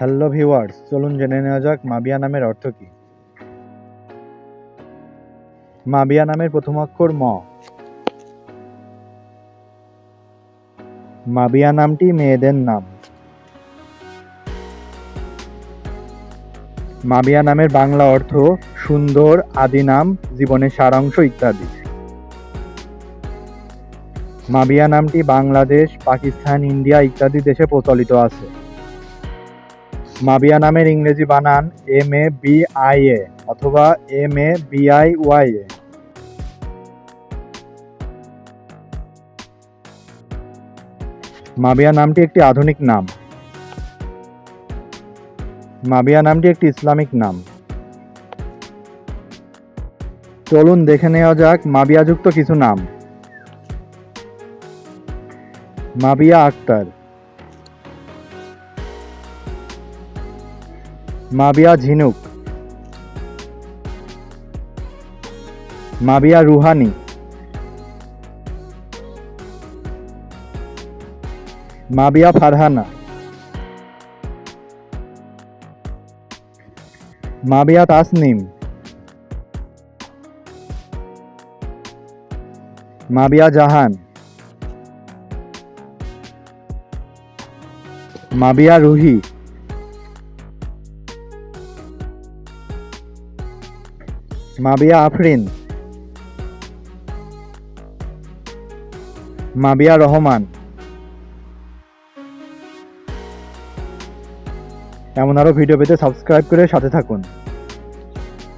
Hello viewers চলুন জেনে নেওয়া যাক মাবিয়া নামের অর্থ কী। মাবিয়া নামের প্রথম অক্ষর ম। মাবিয়া নামটি মেয়েদের নাম। মাবিয়া নামের বাংলা অর্থ সুন্দর, আদি নাম জীবনের সারাংশ ইত্যাদি। মাবিয়া নামটি বাংলাদেশ, পাকিস্তান, ইন্ডিয়া ইত্যাদি দেশে প্রচলিত আছে। মাবিয়া নামের ইংরেজি বানান M A B I A অথবা M A B I Y A. Mabia নামটি একটি আধুনিক নাম। মাবিয়া নামটি একটি ইসলামিক নাম। চলুন দেখে নেওয়া যাক মাবিয়াযুক্ত কিছু নাম। মাবিয়া আক্তার। মাবিয়া ঝিনুক। মাবিয়া রুহানি। মাবিয়া ফারহানা। মাবিয়া তাসনিম। মাবিয়া জাহান। মাবিয়া রুহি। মাবিয়া আফরিন। মাবিয়া রহমান। এমন আরও ভিডিও পেতে সাবস্ক্রাইব করে সাথে থাকুন।